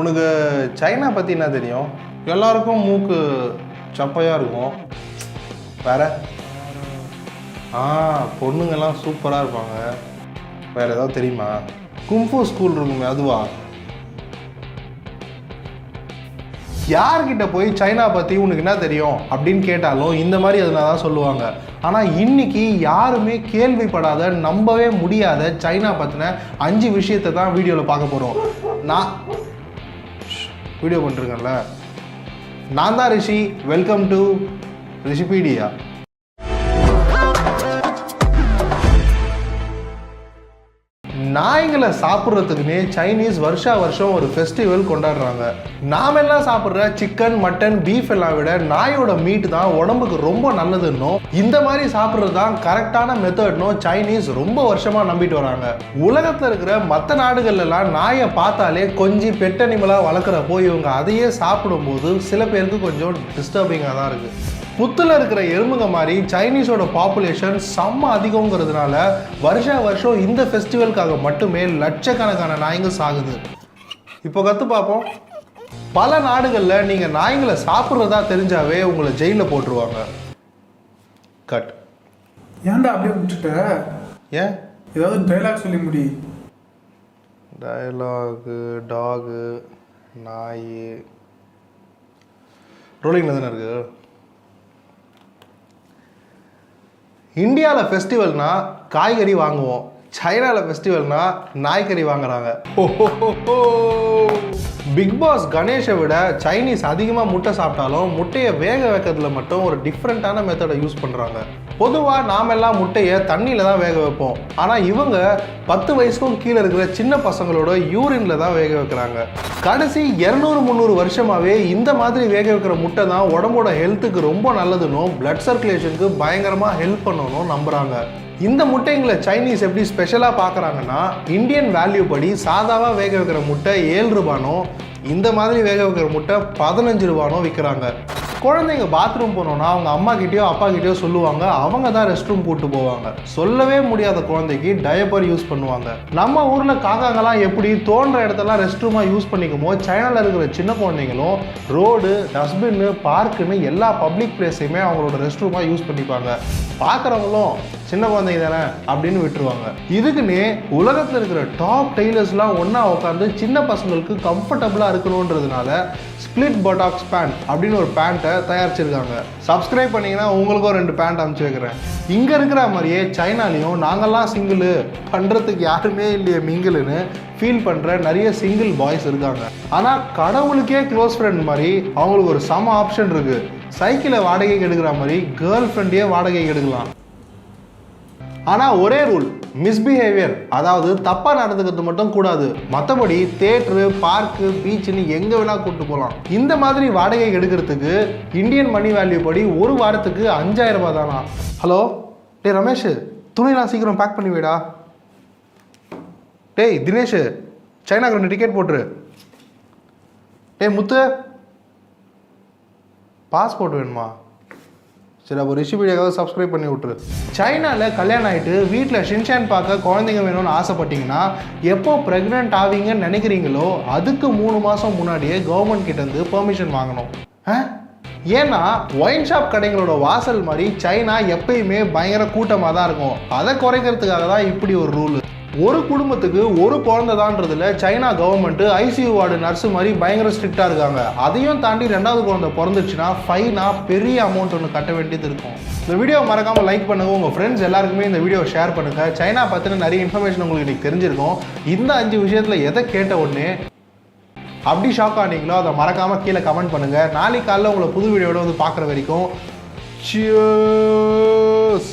உனக்கு சைனா பற்றி என்ன தெரியும்? எல்லாருக்கும் மூக்கு சப்பையாக இருக்கும். வேற? ஆ பொண்ணுங்கெல்லாம் சூப்பராக இருப்பாங்க. வேற ஏதாவது தெரியுமா? கும்ஃபு ஸ்கூல் இருக்குமே அதுவா? யார்கிட்ட போய் சைனா பற்றி உனக்கு என்ன தெரியும்? அப்படின்னு கேட்டாலும் இந்த மாதிரி அதனால தான் சொல்லுவாங்க. ஆனால் இன்னைக்கு யாருமே கேள்விப்படாத நம்பவே முடியாத சைனா பற்றின அஞ்சு விஷயத்தை தான் வீடியோவில் பார்க்க போகிறோம் நான் வீடியோ பண்ணிருக்கேன்ல. நான் தான் ரிஷி. வெல்கம் டு ரிஷிபீடியா நாய்களை சாப்பிட்றதுக்குன்னே சைனீஸ் வருஷா வருஷம் ஒரு ஃபெஸ்டிவல் கொண்டாடுறாங்க. நாமெல்லாம் சாப்பிட்ற சிக்கன் மட்டன் பீஃப் எல்லாம் விட நாயோட மீட் தான் உடம்புக்கு ரொம்ப நல்லதுன்னும் இந்த மாதிரி சாப்பிட்றது தான் கரெக்டான மெத்தட்னும் சைனீஸ் ரொம்ப வருஷமா நம்பிட்டு வராங்க. உலகத்தில் இருக்கிற மற்ற நாடுகள்லாம் நாயை பார்த்தாலே கொஞ்சம் பெட்டனிமலாக வளர்க்குறப்போ இவங்க அதையே சாப்பிடும்போது சில பேருக்கு கொஞ்சம் டிஸ்டர்பிங்காக தான் இருக்குது புத்துல இருக்கிற எறும்புங்க மாதிரி சைனீஸோட பாப்புலேஷன் செம்ம அதிகங்கிறதுனால வருஷா வருஷம் இந்த ஃபெஸ்டிவலுக்காக மட்டுமே லட்சக்கணக்கான நாய்ங்க சாகுது. இப்போ கற்று பார்ப்போம். பல நாடுகளில் நீங்கள் நாய்ங்களை சாப்பிட்றதா தெரிஞ்சாவே உங்களை ஜெயிலில் போட்டுருவாங்க. கட் ஏன்டா அப்படியே விட்டுட்ட? ஏன்? ஏதாவது டைலாக் சொல்லி முடி. டயலாகு டாகு நாய். ரோலிங்கில் தானே இருக்கு? இந்தியாவில் ஃபெஸ்டிவல்னா காய்கறி வாங்குவோம். சைனாவில் ஃபெஸ்டிவல்னா நாய்கறி வாங்குறாங்க. பிக் பாஸ் கணேஷை விட சைனீஸ் அதிகமாக முட்டை சாப்பிட்டாலும் முட்டையை வேக வைக்கிறதுல மட்டும் ஒரு டிஃப்ரெண்ட்டான மெத்தடை யூஸ் பண்ணுறாங்க பொதுவாக நாம் எல்லாம் முட்டையை தண்ணியில் தான் வேக வைப்போம். ஆனால் இவங்க பத்து வயசுக்கும் கீழே இருக்கிற சின்ன பசங்களோட யூரின்ல தான் வேக வைக்கிறாங்க. கடைசி இரநூறு முந்நூறு வருஷமாகவே இந்த மாதிரி வேக வைக்கிற முட்டை தான் உடம்போட ஹெல்த்துக்கு ரொம்ப நல்லதுன்னும் பிளட் சர்க்குலேஷனுக்கு பயங்கரமாக ஹெல்ப் பண்ணணும் நம்புகிறாங்க இந்த முட்டைங்களை சைனீஸ் எப்படி ஸ்பெஷலாக பார்க்குறாங்கன்னா இந்தியன் வேல்யூ படி சாதாவாக வேக வைக்கிற முட்டை ஏழு ரூபானோ இந்த மாதிரி வேக வைக்கிற முட்டை பதினஞ்சு ரூபானோ விற்கிறாங்க. குழந்தைங்க பாத்ரூம் போனோம்னா அவங்க அம்மா கிட்டயோ அப்பா கிட்டயோ சொல்லுவாங்க. அவங்க தான் ரெஸ்ட் ரூம் கூட்டு போவாங்க. சொல்லவே முடியாத குழந்தைக்கு டயப்பர் யூஸ் பண்ணுவாங்க. நம்ம ஊர்ல காக்காங்கெல்லாம் எப்படி தோன்ற இடத்தெல்லாம் ரெஸ்ட் ரூமா யூஸ் பண்ணிக்குமோ சைனால இருக்கிற சின்ன குழந்தைங்களும் ரோடு டஸ்ட்பின்னு பார்க்குன்னு எல்லா பப்ளிக் பிளேஸையுமே அவங்களோட ரெஸ்ட் ரூமா யூஸ் பண்ணிப்பாங்க. பார்க்குறவங்களும் சின்ன குழந்தைங்க தானே அப்படின்னு விட்டுருவாங்க. இதுக்குன்னே உலகத்தில் இருக்கிற டாப் டெய்லர்ஸ்லாம் ஒன்றா உட்காந்து சின்ன பசங்களுக்கு கம்ஃபர்டபுளாக இருக்கணுன்றதுனால ஸ்பிளிட் பட்டாக்ஸ் பேண்ட் அப்படின்னு ஒரு பேண்ட்டை தயாரிச்சிருக்காங்க. சப்ஸ்கிரைப் பண்ணிங்கன்னா உங்களுக்கும் ரெண்டு பேண்ட் அனுப்பிச்சு வைக்கிறேன். இங்கே இருக்கிற மாதிரியே சைனாலையும் நாங்கள்லாம் சிங்கிள் பண்ணுறதுக்கு யாருமே இல்லையே மிங்கிள்னு ஃபீல் பண்ணுற நிறைய சிங்கிள் பாய்ஸ் இருக்காங்க. ஆனால் கடவுளுக்கே க்ளோஸ் ஃப்ரெண்ட் மாதிரி அவங்களுக்கு ஒரு சம ஆப்ஷன் இருக்குது சைக்கிளை வாடகைக்கு எடுக்கிற மாதிரி கேர்ள் ஃப்ரெண்டையே வாடகைக்கு எடுக்கலாம். ஆனால் ஒரே ரூல் மிஸ்பிஹேவியர் அதாவது தப்பாக நடந்துக்கிறது மட்டும் கூடாது. மற்றபடி தேட்ரு பார்க்கு பீச்சுன்னு எங்கே வேணால் கூப்பிட்டு போகலாம் இந்த மாதிரி வாடகை எடுக்கிறதுக்கு இந்தியன் மணி வேல்யூ படி ஒரு வாரத்துக்கு அஞ்சாயிரம் ரூபாய் தானா? ஹலோ? டேய் ரமேஷ் துணிலாம் சீக்கிரம் பேக் பண்ணி வைடா. டேய் தினேஷ் சைனாக்கு ரெண்டு டிக்கெட் போட்டுரு. டேய் முத்து. பாஸ்போர்ட் வேணுமா? சரி அப்போ ரிஷிபீடியாவது சப்ஸ்கிரைப் பண்ணி விட்ரு சைனாவில் கல்யாணம் ஆகிட்டு வீட்டில் ஷின்ஷான் பார்க்க குழந்தைங்க வேணும்னு ஆசைப்பட்டீங்கன்னா எப்போ ப்ரெக்னென்ட் ஆவீங்கன்னு நினைக்கிறீங்களோ அதுக்கு மூணு மாதம் முன்னாடியே கவர்மெண்ட் கிட்டேருந்து பெர்மிஷன் வாங்கணும். ஆ? ஏன்னா ஒயின் ஷாப் கடைங்களோட வாசல் மாதிரி சைனா எப்பயுமே பயங்கர கூட்டமாக தான் இருக்கும். அதை குறைக்கிறதுக்காக தான் இப்படி ஒரு ரூல் ஒரு குடும்பத்துக்கு ஒரு குழந்தைதான்றதுல China government ICU ward nurse மாதிரி பயங்கர ஸ்ட்ரிக்டாக இருக்காங்க. அதையும் தாண்டி ரெண்டாவது குழந்தை பிறந்துச்சுன்னா ஃபைனாக பெரிய அமௌண்ட் ஒன்று கட்ட வேண்டியது இருக்கும். இந்த வீடியோ மறக்காமல் லைக் பண்ணுங்கள் உங்கள் ஃப்ரெண்ட்ஸ் எல்லாருக்குமே இந்த வீடியோ ஷேர் பண்ணுங்கள் சைனா பற்றின நிறைய இன்ஃபர்மேஷன் உங்களுக்கு இன்னைக்கு தெரிஞ்சிருக்கும். இந்த அஞ்சு விஷயத்தில் எதை கேட்ட உடனே அப்படி ஷாக் ஆனீங்களோ அதை மறக்காமல் கீழே கமெண்ட் பண்ணுங்கள் நாளைக்கு காலைல உங்களை புது வீடியோட வந்து பார்க்குற வரைக்கும் Cheers.